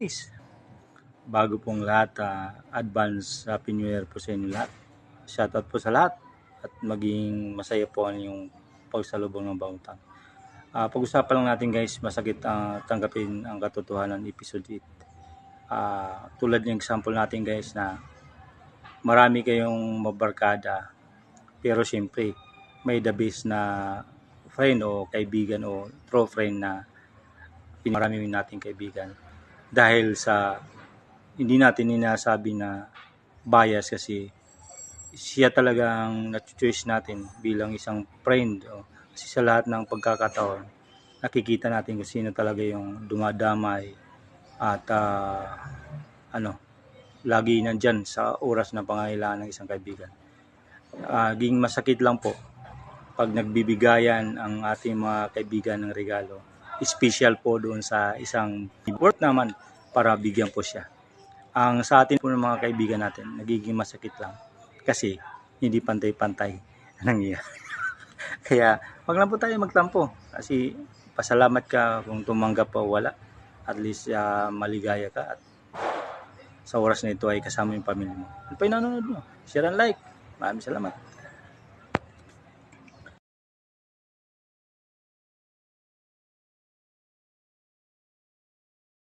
Guys, bago pong lahat, ah, advance Happy New Year po sa inyo lahat. Shoutout po sa lahat at maging masaya po ang yung pagsalubong ng bagong taon. Ah, pag-usapan lang natin guys, masakit ang tanggapin ang katotohanan episode 8. Ah, tulad ng example natin guys na marami kayong mabarkada pero siyempre may the best na friend o kaibigan o true friend na pinarami nating kaibigan dahil sa hindi natin inasabi na bias kasi siya talagang na-choose natin bilang isang friend o kasi sa lahat ng pagkakataon nakikita natin kung sino talaga yung dumadamay at ah, ano lagi nandyan sa oras na pangailangan ng isang kaibigan. Ah, ging masakit lang po pag nagbibigayan ang ating mga kaibigan ng regalo. Special po doon sa isang work naman para bigyan po siya. Ang sa atin po ng mga kaibigan natin, nagiging masakit lang kasi hindi pantay-pantay ang nangyayari. Kaya wag lang po tayo magtampo kasi pasalamat ka kung tumanggap o wala. At least ah, maligaya ka at sa oras na ito ay kasama yung pamilya mo. Ano pa yung nanonood mo? Share and like. Maraming salamat.